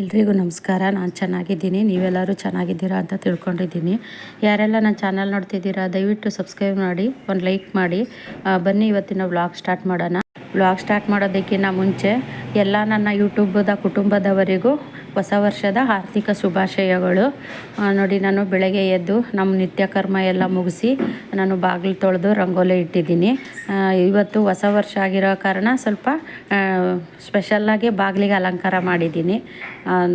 ಎಲ್ರಿಗೂ ನಮಸ್ಕಾರ. ನಾನು ಚೆನ್ನಾಗಿದ್ದೀನಿ. ನೀವೆಲ್ಲರೂ ಚೆನ್ನಾಗಿದ್ದೀರಾ ಅಂತ ತಿಳ್ಕೊಂಡಿದ್ದೀನಿ. ಯಾರೆಲ್ಲ ನನ್ನ ಚಾನಲ್ ನೋಡ್ತಿದ್ದೀರಾ, ದಯವಿಟ್ಟು ಸಬ್ಸ್ಕ್ರೈಬ್ ಮಾಡಿ, ಒಂದು ಲೈಕ್ ಮಾಡಿ. ಬನ್ನಿ ಇವತ್ತಿನ ವ್ಲಾಗ್ ಸ್ಟಾರ್ಟ್ ಮಾಡೋಣ. ವ್ಲಾಗ್ ಸ್ಟಾರ್ಟ್ ಮಾಡೋದಕ್ಕಿಂತ ಮುಂಚೆ ಎಲ್ಲ ನನ್ನ ಯೂಟ್ಯೂಬದ ಕುಟುಂಬದವರಿಗೂ ಹೊಸ ವರ್ಷದ ಆರ್ಥಿಕ ಶುಭಾಶಯಗಳು. ನೋಡಿ, ನಾನು ಬೆಳಗ್ಗೆ ಎದ್ದು ನಮ್ಮ ನಿತ್ಯ ಕರ್ಮ ಎಲ್ಲ ಮುಗಿಸಿ ನಾನು ಬಾಗಿಲು ತೊಳೆದು ರಂಗೋಲಿ ಇಟ್ಟಿದ್ದೀನಿ. ಇವತ್ತು ಹೊಸ ವರ್ಷ ಆಗಿರೋ ಕಾರಣ ಸ್ವಲ್ಪ ಸ್ಪೆಷಲ್ಲಾಗಿ ಬಾಗಿಲಿಗೆ ಅಲಂಕಾರ ಮಾಡಿದ್ದೀನಿ.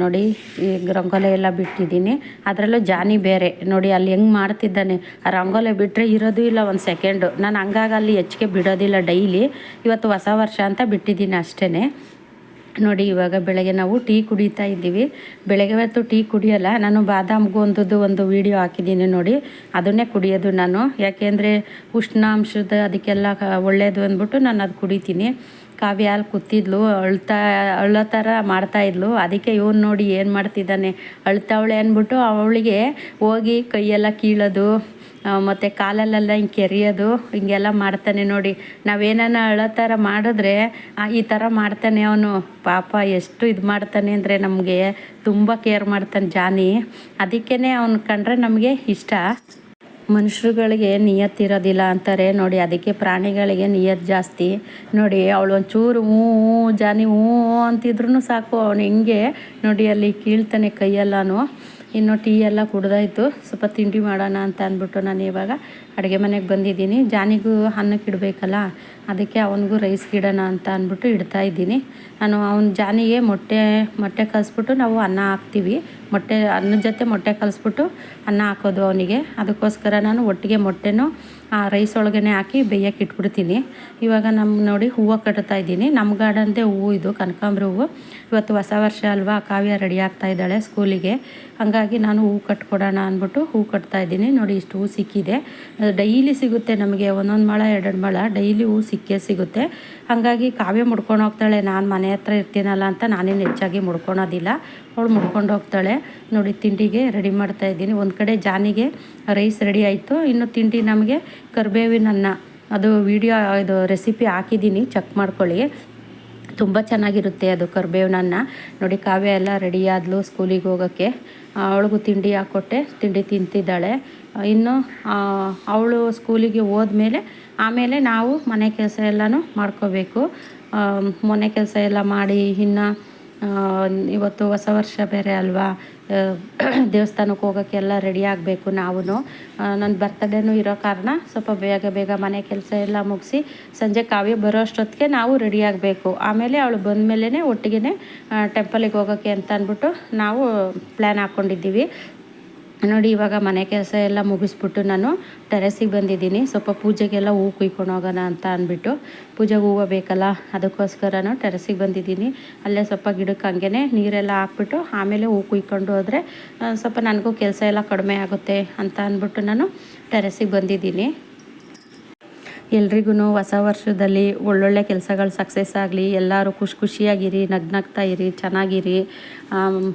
ನೋಡಿ ಈಗ ರಂಗೋಲಿ ಎಲ್ಲ ಬಿಟ್ಟಿದ್ದೀನಿ. ಅದರಲ್ಲೂ ಜಾನಿ ಬೇರೆ. ನೋಡಿ, ಅಲ್ಲಿ ಹೆಂಗೆ ಮಾಡ್ತಿದ್ದಾನೆ. ರಂಗೋಲಿ ಬಿಟ್ಟರೆ ಇರೋದು ಇಲ್ಲ ಒಂದು ಸೆಕೆಂಡು ನಾನು ಹಂಗಾಗಿ ಅಲ್ಲಿ ಹೆಚ್ಚಿಗೆ ಬಿಡೋದಿಲ್ಲ ಡೈಲಿ ಇವತ್ತು ಹೊಸ ವರ್ಷ ಅಂತ ಬಿಟ್ಟಿದ್ದೀನಿ ಅಷ್ಟೇ ನೋಡಿ, ಇವಾಗ ಬೆಳಗ್ಗೆ ನಾವು ಟೀ ಕುಡಿತಾ ಇದ್ದೀವಿ. ಬೆಳಗ್ಗೆ ಹೊತ್ತು ಟೀ ಕುಡಿಯೋಲ್ಲ, ನಾನು ಬಾದಾಮ್ ಗೋಂದದ್ದು ಒಂದು ವಿಡಿಯೋ ಹಾಕಿದ್ದೀನಿ ನೋಡಿ. ಅದನ್ನೇ ಕುಡಿಯೋದು ನಾನು. ಯಾಕೆಂದರೆ ಉಷ್ಣಾಂಶದ ಅದಕ್ಕೆಲ್ಲ ಒಳ್ಳೆಯದು ಅಂದ್ಬಿಟ್ಟು ನಾನು ಅದು ಕುಡಿತೀನಿ. ಕಾವ್ಯ ಅಲ್ಲಿ ಕೂತಿದ್ಲು, ಅಳ್ತಾ, ಅಳ್ಳೋ ಥರ ಮಾಡ್ತಾಯಿದ್ಲು ಅದಕ್ಕೆ ಇವನು ನೋಡಿ ಏನು ಮಾಡ್ತಿದ್ದಾನೆ? ಅಳ್ತಾವಳೆ ಅಂದ್ಬಿಟ್ಟು ಅವಳಿಗೆ ಹೋಗಿ ಕೈಯೆಲ್ಲ ಕೀಳೋದು ಮತ್ತು ಕಾಲಲ್ಲೆಲ್ಲ ಹಿಂಗೆ ಕೆರೆಯೋದು, ಹಿಂಗೆಲ್ಲ ಮಾಡ್ತಾನೆ ನೋಡಿ. ನಾವೇನಾನ ಅಳೋ ಥರ ಮಾಡಿದ್ರೆ ಈ ಥರ ಮಾಡ್ತಾನೆ ಅವನು. ಪಾಪ ಎಷ್ಟು ಇದು ಮಾಡ್ತಾನೆ ಅಂದರೆ ನಮಗೆ ತುಂಬ ಕೇರ್ ಮಾಡ್ತಾನೆ ಜಾನಿ. ಅದಕ್ಕೇ ಅವನು ಕಂಡ್ರೆ ನಮಗೆ ಇಷ್ಟ. ಮನುಷ್ಯರುಗಳಿಗೆ ನಿಯತ್ತಿರೋದಿಲ್ಲ ಅಂತಾರೆ ನೋಡಿ. ಅದಕ್ಕೆ ಪ್ರಾಣಿಗಳಿಗೆ ನಿಯತ್ ಜಾಸ್ತಿ. ನೋಡಿ, ಅವಳು ಒಂಚೂರು ಹ್ಞೂ ಹ್ಞೂ, ಜಾನಿ ಹ್ಞೂ ಅಂತಿದ್ರು ಸಾಕು. ಅವನು ಹೆಂಗೆ ನೋಡಿ, ಅಲ್ಲಿ ಕೀಳ್ತಾನೆ ಕೈಯೆಲ್ಲನೂ. ಇನ್ನು ಟೀ ಎಲ್ಲ ಕುಡ್ದಾಯ್ತು. ಸ್ವಲ್ಪ ತಿಂಡಿ ಮಾಡೋಣ ಅಂತ ಅಂದ್ಬಿಟ್ಟು ನಾನು ಇವಾಗ ಅಡುಗೆ ಮನೆಗೆ ಬಂದಿದ್ದೀನಿ. ಜಾನಿಗೂ ಅನ್ನಕ್ಕೆ ಇಡಬೇಕಲ್ಲ, ಅದಕ್ಕೆ ಅವನಿಗೂ ರೈಸ್ ಇಡೋಣ ಅಂತ ಅಂದ್ಬಿಟ್ಟು ಇಡ್ತಾ ಇದ್ದೀನಿ. ನಾನು ಅವ್ನ ಜಾನಿಗೆ ಮೊಟ್ಟೆ ಮೊಟ್ಟೆ ಕಲಿಸ್ಬಿಟ್ಟು ನಾವು ಅನ್ನ ಹಾಕ್ತೀವಿ. ಮೊಟ್ಟೆ, ಅನ್ನದ ಜೊತೆ ಮೊಟ್ಟೆ ಕಲಿಸ್ಬಿಟ್ಟು ಅನ್ನ ಹಾಕೋದು ಅವನಿಗೆ. ಅದಕ್ಕೋಸ್ಕರ ನಾನು ಒಟ್ಟಿಗೆ ಮೊಟ್ಟೆನೂ ಆ ರೈಸ್ ಒಳಗೇ ಹಾಕಿ ಬೇಯಕ್ಕೆ ಇಟ್ಬಿಡ್ತೀನಿ. ಇವಾಗ ನಮ್ಮ ನೋಡಿ ಹೂವು ಕಟ್ತಾ ಇದ್ದೀನಿ. ನಮ್ಮ ಗಾರ್ಡನ್ದೇ ಹೂವು ಇದು, ಕನಕಾಂಬ್ರಿ ಹೂವು. ಇವತ್ತು ಹೊಸ ವರ್ಷ ಅಲ್ವಾ, ಕಾವ್ಯ ರೆಡಿ ಆಗ್ತಾ ಇದ್ದಾಳೆ ಸ್ಕೂಲಿಗೆ ಹಾಗಾಗಿ ನಾನು ಹೂವು ಕಟ್ಕೊಡೋಣ ಅಂದ್ಬಿಟ್ಟು ಹೂವು ಕಟ್ತಾ ಇದ್ದೀನಿ. ನೋಡಿ ಇಷ್ಟು ಹೂವು ಸಿಕ್ಕಿದೆ. ಡೈಲಿ ಸಿಗುತ್ತೆ ನಮಗೆ, ಒಂದೊಂದು ಮಳ ಎರಡೆರಡು ಮಳ, ಡೈಲಿ ಹೂವು ಸಿಕ್ಕೇ ಸಿಗುತ್ತೆ. ಹಾಗಾಗಿ ಕಾವ್ಯ ಮುಡ್ಕೊಂಡು ಹೋಗ್ತಾಳೆ. ನಾನು ಮನೆ ಹತ್ರ ಇರ್ತೀನಲ್ಲ ಅಂತ ನಾನೇನು ಹೆಚ್ಚಾಗಿ ಮುಡ್ಕೊಳೋದಿಲ್ಲ. ಅವಳು ಮುಡ್ಕೊಂಡು ಹೋಗ್ತಾಳೆ. ನೋಡಿ, ತಿಂಡಿಗೆ ರೆಡಿ ಮಾಡ್ತಾ ಇದ್ದೀನಿ. ಒಂದು ಕಡೆ ಜಾನಿಗೆ ರೈಸ್ ರೆಡಿ ಆಯಿತು. ಇನ್ನು ತಿಂಡಿ ನಮಗೆ ಕರ್ಬೇವಿನ ಅನ್ನ. ಅದು ವಿಡಿಯೋ ಇದು ರೆಸಿಪಿ ಹಾಕಿದ್ದೀನಿ. ಚೆಕ್ ಮಾಡ್ಕೊಳ್ಳಿ. ತುಂಬ ಚೆನ್ನಾಗಿರುತ್ತೆ ಅದು ಕರ್ಬೇವಿನ ಅನ್ನ. ನೋಡಿ, ಕಾವ್ಯ ಎಲ್ಲ ರೆಡಿ ಆದ್ಲು ಸ್ಕೂಲಿಗೆ ಹೋಗೋಕ್ಕೆ. ಅವಳಿಗೂ ತಿಂಡಿ ಹಾಕ್ಕೊಟ್ಟೆ ತಿಂಡಿ ತಿಂತಿದ್ದಾಳೆ. ಇನ್ನು ಅವಳು ಸ್ಕೂಲಿಗೆ ಹೋದ್ಮೇಲೆ, ಆಮೇಲೆ ನಾವು ಮನೆ ಕೆಲಸ ಎಲ್ಲನೂ ಮಾಡ್ಕೋಬೇಕು. ಮನೆ ಕೆಲಸ ಎಲ್ಲ ಮಾಡಿ, ಇನ್ನು ಇವತ್ತು ಹೊಸ ವರ್ಷ ಬೇರೆ ಅಲ್ವಾ? ದೇವಸ್ಥಾನಕ್ಕೆ ಹೋಗೋಕ್ಕೆಲ್ಲ ರೆಡಿ ಆಗಬೇಕು ನಾವು ನನ್ನ ಬರ್ತಡೇನೂ ಇರೋ ಕಾರಣ ಸ್ವಲ್ಪ ಬೇಗ ಬೇಗ ಮನೆ ಕೆಲಸ ಎಲ್ಲ ಮುಗಿಸಿ ಸಂಜೆ ಕಾವ್ಯ ಬರೋ ಅಷ್ಟೊತ್ತಿಗೆ ನಾವು ರೆಡಿ ಆಗಬೇಕು. ಆಮೇಲೆ ಅವಳು ಬಂದಮೇಲೆ ಒಟ್ಟಿಗೆ ಟೆಂಪಲಿಗೆ ಹೋಗೋಕ್ಕೆ ಅಂತ ಅಂದ್ಬಿಟ್ಟು ನಾವು ಪ್ಲ್ಯಾನ್ ಹಾಕ್ಕೊಂಡಿದ್ದೀವಿ ನೋಡಿ, ಇವಾಗ ಮನೆ ಕೆಲಸ ಎಲ್ಲ ಮುಗಿಸ್ಬಿಟ್ಟು ನಾನು ಟೆರೆಸಿಗೆ ಬಂದಿದ್ದೀನಿ. ಸ್ವಲ್ಪ ಪೂಜೆಗೆಲ್ಲ ಹೂವು ಕುಯ್ಕೊಂಡು ಹೋಗೋಣ ಅಂತ ಅಂದ್ಬಿಟ್ಟು ಪೂಜೆಗೆ ಹೂವು ಬೇಕಲ್ಲ ನಾನು ಟೆರೆಸಿಗೆ ಬಂದಿದ್ದೀನಿ. ಅಲ್ಲೇ ಸ್ವಲ್ಪ ಗಿಡಕ್ಕೆ ಹಂಗೆ ನೀರೆಲ್ಲ ಹಾಕ್ಬಿಟ್ಟು ಆಮೇಲೆ ಹೂ ಕುಯ್ಕೊಂಡು ಹೋದರೆ ಸ್ವಲ್ಪ ನನಗೂ ಕೆಲಸ ಎಲ್ಲ ಕಡಿಮೆ ಆಗುತ್ತೆ ಅಂತ ಅಂದ್ಬಿಟ್ಟು ನಾನು ಟೆರೆಸಿಗೆ ಬಂದಿದ್ದೀನಿ. ಎಲ್ರಿಗೂ ಹೊಸ ವರ್ಷದಲ್ಲಿ ಒಳ್ಳೊಳ್ಳೆ ಕೆಲಸಗಳು ಸಕ್ಸಸ್ ಆಗಲಿ, ಎಲ್ಲರೂ ಖುಷಿ ಖುಷಿಯಾಗಿರಿ, ನಗ್ನಗ್ತಾ ಇರಿ, ಚೆನ್ನಾಗಿರಿ.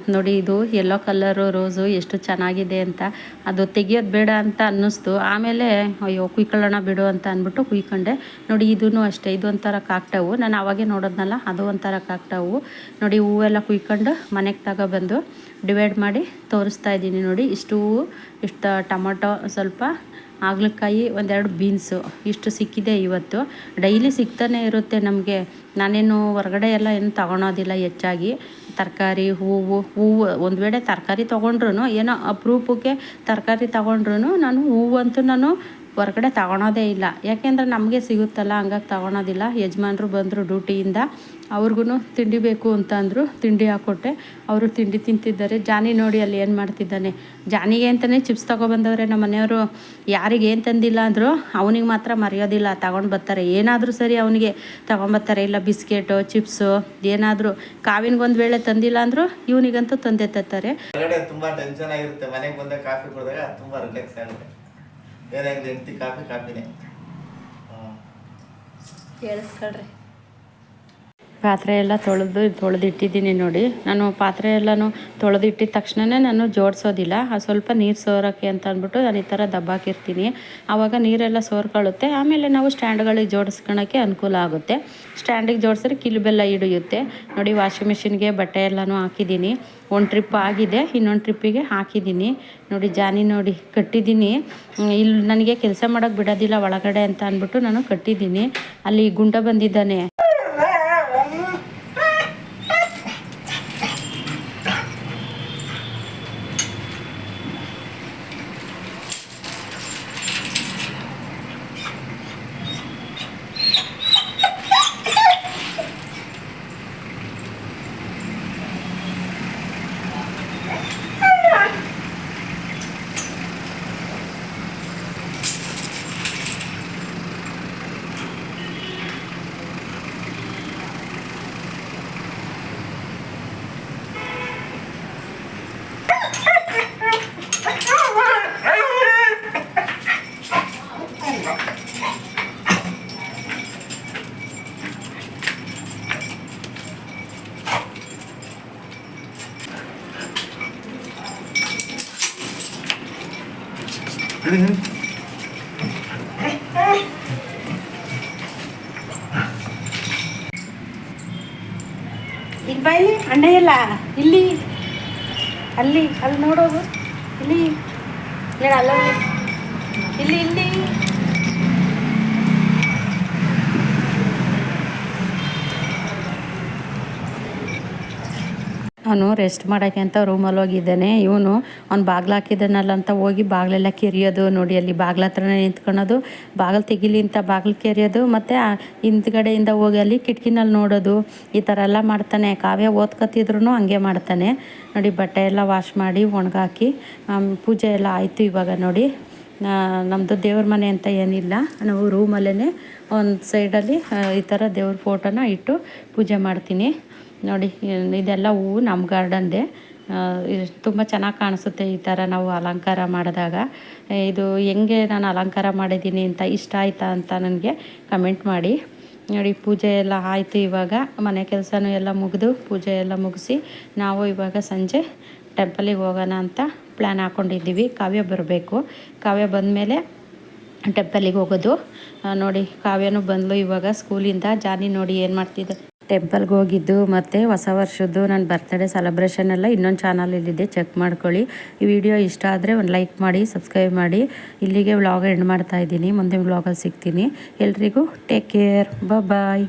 ನೋಡಿ ಇದು ಎಲ್ಲೋ ಕಲರು ರೋಸು ಎಷ್ಟು ಚೆನ್ನಾಗಿದೆ ಅಂತ. ಅದು ತೆಗಿಯೋದು ಬೇಡ ಅಂತ ಅನ್ನಿಸ್ತು. ಆಮೇಲೆ, ಅಯ್ಯೋ, ಕುಯ್ಕೊಳ್ಳೋಣ ಬಿಡು ಅಂತ ಅಂದ್ಬಿಟ್ಟು ಕುಯ್ಕೊಂಡೆ. ನೋಡಿ ಇದೂ ಅಷ್ಟೇ, ಇದು ಒಂಥರ ಕಾಕ್ಟವು. ನಾನು ಅವಾಗೆ ನೋಡೋದ್ನಲ್ಲ, ಅದು ಒಂಥರ ಕಾಕ್ಟವು. ನೋಡಿ ಹೂವೆಲ್ಲ ಕುಯ್ಕೊಂಡು ಮನೆಗೆ ತಗೊಬಂದು ಡಿವೈಡ್ ಮಾಡಿ ತೋರಿಸ್ತಾ ಇದ್ದೀನಿ ನೋಡಿ. ಇಷ್ಟು ಇಷ್ಟು ಟೊಮೊಟೊ ಸ್ವಲ್ಪ ಹಾಗಲಕಾಯಿ ಒಂದೆರಡು ಬೀನ್ಸು ಇಷ್ಟು ಸಿಕ್ಕಿದೆ ಇವತ್ತು. ಡೈಲಿ ಸಿಗ್ತಾನೆ ಇರುತ್ತೆ ನಮಗೆ. ನಾನೇನು ಹೊರಗಡೆ ಎಲ್ಲ ಏನು ತಗೊಳೋದಿಲ್ಲ ಹೆಚ್ಚಾಗಿ. ತರಕಾರಿ, ಹೂವು ಹೂವು ಒಂದು ವೇಳೆ ತರಕಾರಿ ತೊಗೊಂಡ್ರು ಏನೋ ಅಪರೂಪಕ್ಕೆ ತರಕಾರಿ ತೊಗೊಂಡ್ರು ನಾನು ಹೂವಂತೂ ನಾನು ಹೊರಗಡೆ ತಗೊಳೋದೇ ಇಲ್ಲ. ಯಾಕೆಂದರೆ ನಮಗೆ ಸಿಗುತ್ತಲ್ಲ, ಹಂಗಾಗಿ ತಗೊಳೋದಿಲ್ಲ. ಯಜಮಾನ್ರು ಬಂದರು ಡ್ಯೂಟಿಯಿಂದ. ಅವ್ರಿಗೂ ತಿಂಡಿ ಬೇಕು ಅಂತ ಅಂದರು ತಿಂಡಿ ಹಾಕ್ಕೊಟ್ಟೆ ಅವರು ತಿಂಡಿ ತಿಂತಿದ್ದಾರೆ. ಜಾನಿ ನೋಡಿ ಅಲ್ಲಿ ಏನು ಮಾಡ್ತಿದ್ದಾನೆ. ಜಾನಿಗೆ ಅಂತಲೇ ಚಿಪ್ಸ್ ತೊಗೊಬಂದವ್ರೆ ನಮ್ಮ ಮನೆಯವರು. ಯಾರಿಗೆ ಏನು ತಂದಿಲ್ಲ ಅಂದರು ಅವನಿಗೆ ಮಾತ್ರ ಮರೆಯೋದಿಲ್ಲ. ತಗೊಂಡು ಬರ್ತಾರೆ. ಏನಾದರೂ ಸರಿ ಅವನಿಗೆ ತೊಗೊಂಬರ್ತಾರೆ ಇಲ್ಲ ಬಿಸ್ಕೆಟು ಚಿಪ್ಸು ಏನಾದರೂ. ಕಾವಿನ್ಗೊಂದು ವೇಳೆ ತಂದಿಲ್ಲ ಅಂದರು ಇವನಿಗಂತೂ ತಂದೆ ತರ್ತಾರೆ ತುಂಬ ತುಂಬಾ ಟೆನ್ಷನ್ ಆಗಿರುತ್ತೆ. ಮನೆಗೆ ಬಂದಾಗ ಕಾಫಿ ಕುಡಿದಾಗ ತುಂಬ ರಿಲ್ಯಾಕ್ಸ್ ಆಗುತ್ತೆ. ಹೆಂಡತಿ ಕಾಫಿ ಕಾಫಿನೇ. ಕೇಳಿಸ್ಕೊಳ್ರಿ. ಪಾತ್ರೆ ಎಲ್ಲ ತೊಳೆದು ತೊಳೆದಿಟ್ಟಿದ್ದೀನಿ ನೋಡಿ. ನಾನು ಪಾತ್ರೆ ಎಲ್ಲನೂ ತೊಳೆದಿಟ್ಟಿದ ತಕ್ಷಣವೇ ನಾನು ಜೋಡಿಸೋದಿಲ್ಲ. ಆ ಸ್ವಲ್ಪ ನೀರು ಸೋರೋಕ್ಕೆ ಅಂತ ಅಂದ್ಬಿಟ್ಟು ನಾನು ಈ ಥರ ದಬ್ಬಾಕಿರ್ತೀನಿ ಆವಾಗ ನೀರೆಲ್ಲ ಸೋರ್ಕೊಳ್ಳುತ್ತೆ. ಆಮೇಲೆ ನಾವು ಸ್ಟ್ಯಾಂಡ್ಗಳಿಗೆ ಜೋಡಿಸ್ಕೊಳಕ್ಕೆ ಅನುಕೂಲ ಆಗುತ್ತೆ. ಸ್ಟ್ಯಾಂಡಿಗೆ ಜೋಡಿಸಿದ್ರೆ ಕಿಲುಬೆಲ್ಲ ಹಿಡಿಯುತ್ತೆ. ನೋಡಿ ವಾಷಿಂಗ್ ಮಿಷಿನ್ಗೆ ಬಟ್ಟೆ ಎಲ್ಲನೂ ಹಾಕಿದ್ದೀನಿ. ಒಂದು ಟ್ರಿಪ್ ಆಗಿದೆ. ಇನ್ನೊಂದು ಟ್ರಿಪ್ಪಿಗೆ ಹಾಕಿದ್ದೀನಿ. ನೋಡಿ ಜಾನಿ ನೋಡಿ ಕಟ್ಟಿದ್ದೀನಿ. ಇಲ್ಲಿ ನನಗೆ ಕೆಲಸ ಮಾಡೋಕ್ಕೆ ಬಿಡೋದಿಲ್ಲ ಒಳಗಡೆ ಅಂತ ಅಂದ್ಬಿಟ್ಟು ನಾನು ಕಟ್ಟಿದ್ದೀನಿ. ಅಲ್ಲಿ ಗುಂಡ ಬಂದಿದ್ದಾನೆ. ಇಲ್ಲಿ ಬಾಯಿ ಅಣ್ಣ ಇಲ್ಲ ಇಲ್ಲಿ ಅಲ್ಲಿ ಅಲ್ಲಿ ನೋಡೋದು. ಇಲ್ಲಿ ಇಲ್ಲ ಇಲ್ಲಿ ಇಲ್ಲಿ. ಅವನು ರೆಸ್ಟ್ ಮಾಡೋಕ್ಕೆ ಅಂತ ರೂಮಲ್ಲಿ ಹೋಗಿದ್ದಾನೆ. ಇವನು ಅವ್ನು ಬಾಗ್ಲ ಹಾಕಿದ್ದಾನಲ್ಲ ಅಂತ ಹೋಗಿ ಬಾಗಿಲೆಲ್ಲ ಕೆರಿಯೋದು ನೋಡಿ, ಅಲ್ಲಿ ಬಾಗ್ಲ ಹತ್ರನೇ ನಿಂತ್ಕೊಳೋದು, ಬಾಗಿಲು ತೆಗಿಲಿ ಅಂತ ಬಾಗಿಲು ಕೆರೆಯೋದು, ಮತ್ತು ಹಿಂದ್ಗಡೆಯಿಂದ ಹೋಗಿ ಅಲ್ಲಿ ಕಿಟಕಿನಲ್ಲಿ ನೋಡೋದು, ಈ ಥರ ಎಲ್ಲ ಮಾಡ್ತಾನೆ. ಕಾವ್ಯ ಓದ್ಕೊತಿದ್ರು ಹಂಗೆ ಮಾಡ್ತಾನೆ. ನೋಡಿ, ಬಟ್ಟೆ ಎಲ್ಲ ವಾಶ್ ಮಾಡಿ ಒಣಗಾಕಿ ಪೂಜೆ ಎಲ್ಲ ಆಯಿತು ಇವಾಗ ನೋಡಿ. ನಮ್ಮದು ದೇವ್ರ ಮನೆ ಅಂತ ಏನಿಲ್ಲ. ನಾವು ರೂಮಲ್ಲೇ ಒಂದು ಸೈಡಲ್ಲಿ ಈ ಥರ ದೇವ್ರ ಫೋಟೋನ ಇಟ್ಟು ಪೂಜೆ ಮಾಡ್ತೀನಿ. ನೋಡಿ, ಇದೆಲ್ಲ ಹೂವು ನಮ್ಮ ಗಾರ್ಡನ್ದೆ. ತುಂಬ ಚೆನ್ನಾಗಿ ಕಾಣಿಸುತ್ತೆ ಈ ಥರ ನಾವು ಅಲಂಕಾರ ಮಾಡಿದಾಗ. ಇದು ಹೆಂಗೆ ನಾನು ಅಲಂಕಾರ ಮಾಡಿದ್ದೀನಿ ಅಂತ ಇಷ್ಟ ಆಯಿತಾ ಅಂತ ನನಗೆ ಕಮೆಂಟ್ ಮಾಡಿ. ನೋಡಿ, ಪೂಜೆ ಎಲ್ಲ ಆಯಿತು ಇವಾಗ. ಮನೆ ಕೆಲಸನೂ ಎಲ್ಲ ಮುಗಿದು ಪೂಜೆ ಎಲ್ಲ ಮುಗಿಸಿ ನಾವು ಇವಾಗ ಸಂಜೆ ಟೆಂಪಲಿಗೆ ಹೋಗೋಣ ಅಂತ ಪ್ಲ್ಯಾನ್ ಹಾಕ್ಕೊಂಡಿದ್ದೀವಿ ಕಾವ್ಯ ಬರಬೇಕು. ಕಾವ್ಯ ಬಂದಮೇಲೆ ಟೆಂಪಲಿಗೆ ಹೋಗೋದು. ನೋಡಿ, ಕಾವ್ಯನೂ ಬಂದಳು ಇವಾಗ ಸ್ಕೂಲಿಂದ. ಜಾನಿ ನೋಡಿ ಏನು ಮಾಡ್ತಿದ್ದೆ ಟೆಂಪಲ್ಗೆ ಹೋಗಿದ್ದು, ಮತ್ತು ಹೊಸ ವರ್ಷದ್ದು ನನ್ನ ಬರ್ತ್ಡೇ ಸೆಲೆಬ್ರೇಷನ್ ಎಲ್ಲ ಇನ್ನೊಂದು ಚಾನಲಲ್ಲಿದೆ ಚೆಕ್ ಮಾಡ್ಕೊಳ್ಳಿ. ಈ ವಿಡಿಯೋ ಇಷ್ಟ ಆದರೆ ಒಂದು ಲೈಕ್ ಮಾಡಿ ಸಬ್ಸ್ಕ್ರೈಬ್ ಮಾಡಿ. ಇಲ್ಲಿಗೆ ವ್ಲಾಗ್ ಎಂಡ್ ಮಾಡ್ತಾ ಇದ್ದೀನಿ ಮುಂದೆ ವ್ಲಾಗಲ್ಲಿ ಸಿಗ್ತೀನಿ. ಎಲ್ರಿಗೂ ಟೇಕ್ ಕೇರ್ ಬಾಯ್